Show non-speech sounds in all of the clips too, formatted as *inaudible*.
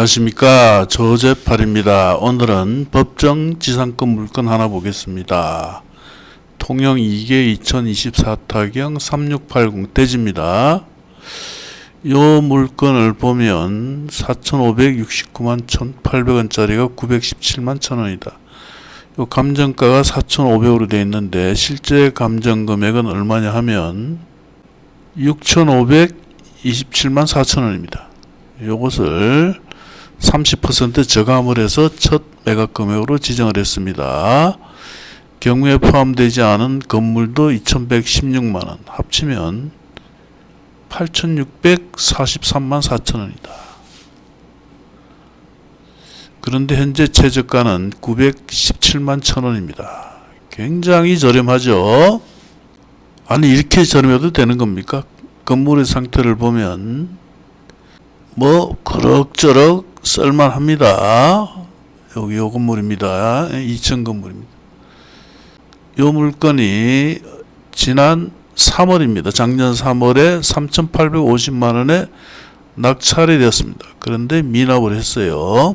안녕하십니까 조재팔입니다. 오늘은 법정 지상권 물건 하나 보겠습니다. 통영 2개 2024 타경 3680 대지입니다. 요 물건을 보면 4,569만 1,800원짜리가 917만 1,000원이다. 요 감정가가 4,500으로 되어 있는데 실제 감정 금액은 얼마냐 하면 6,527만 4,000원입니다. 요것을 30% 저감을 해서 첫 매각 금액으로 지정을 했습니다. 경매에 포함되지 않은 건물도 2,116만 원 합치면 8,643만 4천 원이다. 그런데 현재 최저가는 917만 1천원입니다. 굉장히 저렴하죠? 아니 이렇게 저렴해도 되는 겁니까? 건물의 상태를 보면 뭐 그럭저럭 쓸만합니다. 여기 요 건물입니다. 2층 건물입니다. 요 물건이 지난 3월입니다. 작년 3월에 3,850만 원에 낙찰이 되었습니다. 그런데 미납을 했어요.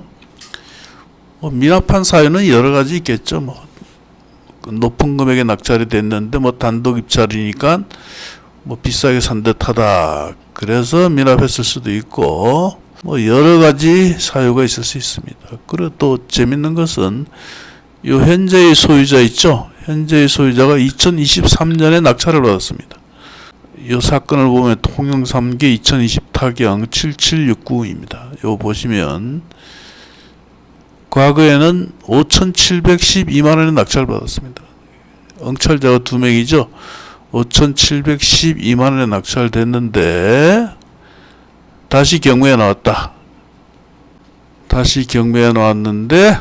뭐 미납한 사유는 여러 가지 있겠죠. 뭐그 높은 금액에 낙찰이 됐는데 뭐 단독 입찰이니까 뭐 비싸게 산 듯하다. 그래서 미납했을 수도 있고 뭐 여러 가지 사유가 있을 수 있습니다. 그리고 또 재밌는 것은 요 현재의 소유자 있죠. 현재의 소유자가 2023년에 낙찰을 받았습니다. 이 사건을 보면 통영 3개 2020 타경 7769입니다. 요 보시면 과거에는 5,712만 원에 낙찰 받았습니다. 응찰자가 두 명이죠. 5,712만 원에 낙찰됐는데 다시 경매에 나왔다. 다시 경매에 나왔는데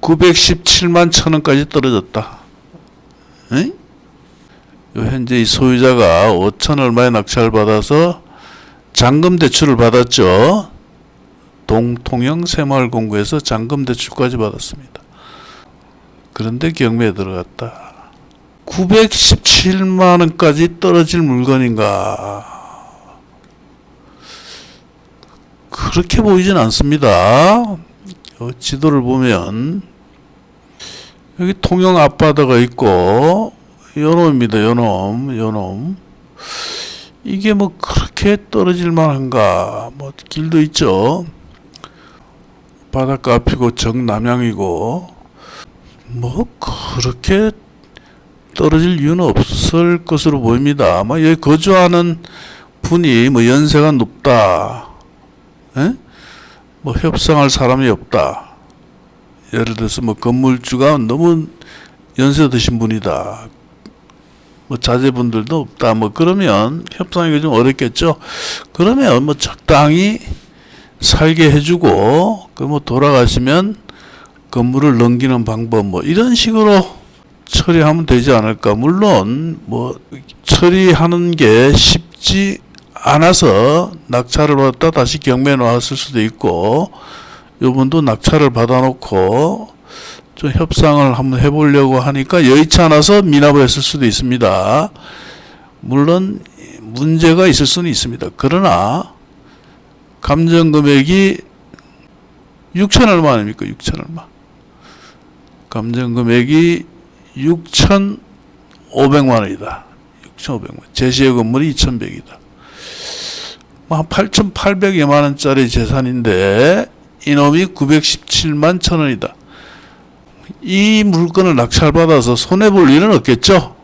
917만 천 원까지 떨어졌다. 응? 요 현재 이 소유자가 5천 얼마에 낙찰 받아서 잔금 대출을 받았죠. 동통영 새마을공구에서 잔금 대출까지 받았습니다. 그런데 경매에 들어갔다. 917만 원까지 떨어질 물건인가? 그렇게 보이진 않습니다. 어, 지도를 보면 여기 통영 앞바다가 있고 요놈입니다. 요놈, 요놈. 이게 뭐 그렇게 떨어질 만한가? 뭐 길도 있죠. 바닷가 앞이고 정남향이고 뭐 그렇게 떨어질 이유는 없을 것으로 보입니다. 아마 여기 거주하는 분이 뭐 연세가 높다, 에? 뭐 협상할 사람이 없다. 예를 들어서 뭐 건물주가 너무 연세 드신 분이다. 뭐 자제분들도 없다. 뭐 그러면 협상이 좀 어렵겠죠. 그러면 뭐 적당히 살게 해주고 그 뭐 돌아가시면 건물을 넘기는 방법 뭐 이런 식으로 처리하면 되지 않을까. 물론 뭐 처리하는 게 쉽지 않아서 낙찰을 받았다 다시 경매에 나왔을 수도 있고 요분도 낙찰을 받아놓고 좀 협상을 한번 해보려고 하니까 여의치 않아서 미납을 했을 수도 있습니다. 물론 문제가 있을 수는 있습니다. 그러나 감정 금액이 6천 얼마 아닙니까? 6천 얼마. 감정 금액이 6,500만 원이다. 6,500만. 제시의 건물이 2,100이다. 한 8,800여만 원짜리 재산인데 이놈이 917만 천 원이다. 이 물건을 낙찰받아서 손해볼 일은 없겠죠?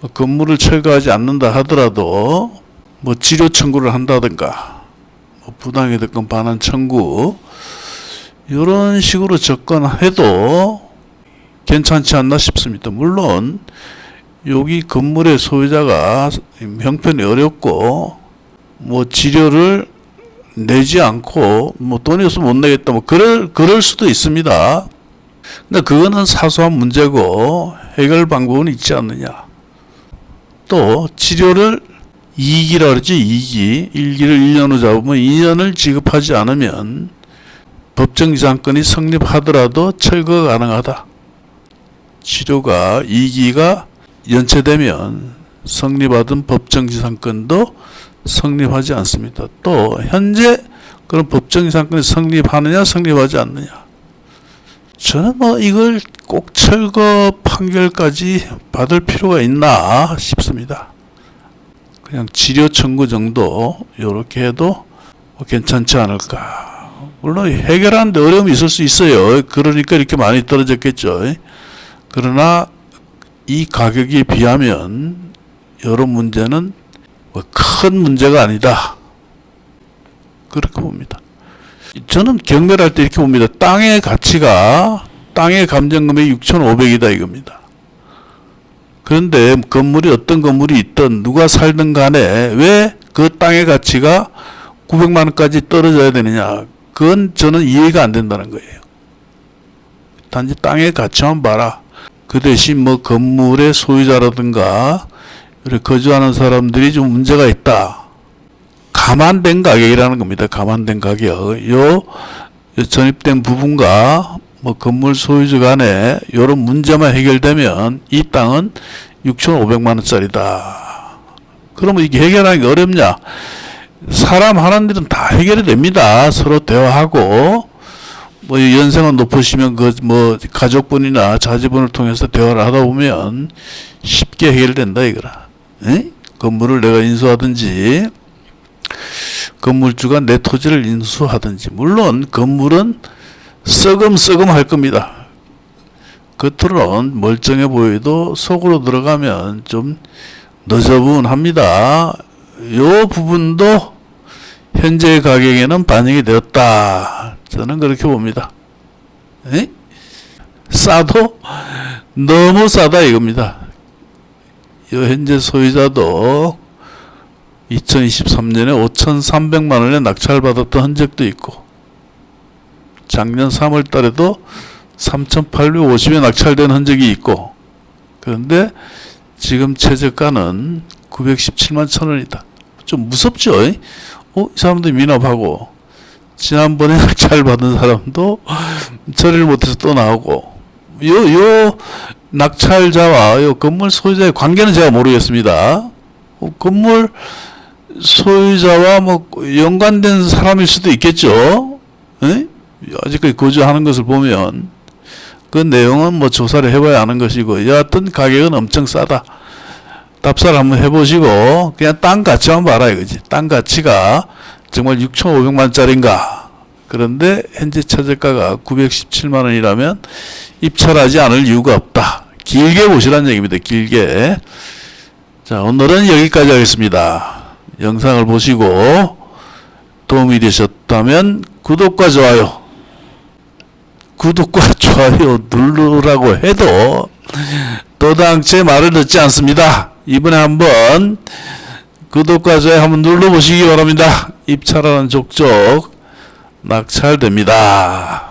뭐 건물을 철거하지 않는다 하더라도 뭐 치료 청구를 한다든가 뭐 부당에 대건 반환 청구 이런 식으로 접근해도 괜찮지 않나 싶습니다. 물론 여기 건물의 소유자가 형편이 어렵고 뭐 치료를 내지 않고 뭐 돈이 없으면 못 내겠다 뭐 그럴 그럴 수도 있습니다. 근데 그거는 사소한 문제고 해결 방법은 있지 않느냐. 또 치료를 2기라 그러지 2기 1기를 1년으로 잡으면 2년을 지급하지 않으면 법정 이상권이 성립하더라도 철거가 가능하다. 치료가 2기가 연체되면 성립하던 법정 지상권도 성립하지 않습니다. 또 현재 그런 법정인 사건이 성립하느냐 성립하지 않느냐 저는 뭐 이걸 꼭 철거 판결까지 받을 필요가 있나 싶습니다. 그냥 치료 청구 정도 이렇게 해도 뭐 괜찮지 않을까. 물론 해결하는데 어려움이 있을 수 있어요. 그러니까 이렇게 많이 떨어졌겠죠. 그러나 이 가격에 비하면 여러 문제는 뭐 큰 문제가 아니다. 그렇게 봅니다. 저는 경매할 때 이렇게 봅니다. 땅의 가치가 땅의 감정금액이 6,500이다 이겁니다. 그런데 건물이 어떤 건물이 있든 누가 살든 간에 왜 그 땅의 가치가 900만 원까지 떨어져야 되느냐? 그건 저는 이해가 안 된다는 거예요. 단지 땅의 가치만 봐라. 그 대신 뭐 건물의 소유자라든가 이렇게 거주하는 사람들이 좀 문제가 있다. 감안된 가격이라는 겁니다. 감안된 가격. 요, 요 전입된 부분과 뭐 건물 소유주 간에 이런 문제만 해결되면 이 땅은 6,500만 원짜리다. 그러면 이게 해결하기 어렵냐? 사람 하는 일은 다 해결이 됩니다. 서로 대화하고 뭐 연세가 높으시면 그 뭐 가족분이나 자제분을 통해서 대화를 하다 보면 쉽게 해결된다 이거라. 에? 건물을 내가 인수하든지 건물주가 내 토지를 인수하든지 물론 건물은 썩음 썩음 할 겁니다. 겉으로는 멀쩡해 보여도 속으로 들어가면 좀 너저분합니다. 요 부분도 현재 가격에는 반영이 되었다. 저는 그렇게 봅니다. 에? 싸도 너무 싸다 이겁니다. 요 현재 소유자도 2023년에 5,300만 원에 낙찰 받았던 흔적도 있고 작년 3월 달에도 3,850에 낙찰된 흔적이 있고 그런데 지금 최저가는 917만 천 원이다. 좀 무섭죠? 이? 어, 이 사람도 미납하고 지난번에 *laughs* 낙찰 받은 사람도 처리를 못해서 또 나오고 요, 요 낙찰자와 요 건물 소유자의 관계는 제가 모르겠습니다. 어, 건물 소유자와 뭐 연관된 사람일 수도 있겠죠. 에? 아직까지 거주하는 것을 보면 그 내용은 뭐 조사를 해봐야 아는 것이고 여하튼 가격은 엄청 싸다. 답사를 한번 해보시고 그냥 땅 가치만 봐라 이거지. 땅 가치가 정말 6,500만짜리인가. 그런데 현재 최저가가 917만 원이라면 입찰하지 않을 이유가 없다. 길게 보시라는 얘기입니다. 길게. 자, 오늘은 여기까지 하겠습니다. 영상을 보시고 도움이 되셨다면 구독과 좋아요 구독과 *laughs* 좋아요 누르라고 해도 도당 제 말을 듣지 않습니다. 이번에 한번 구독과 좋아요 한번 눌러보시기 바랍니다. 입찰하는 족족 낙찰됩니다.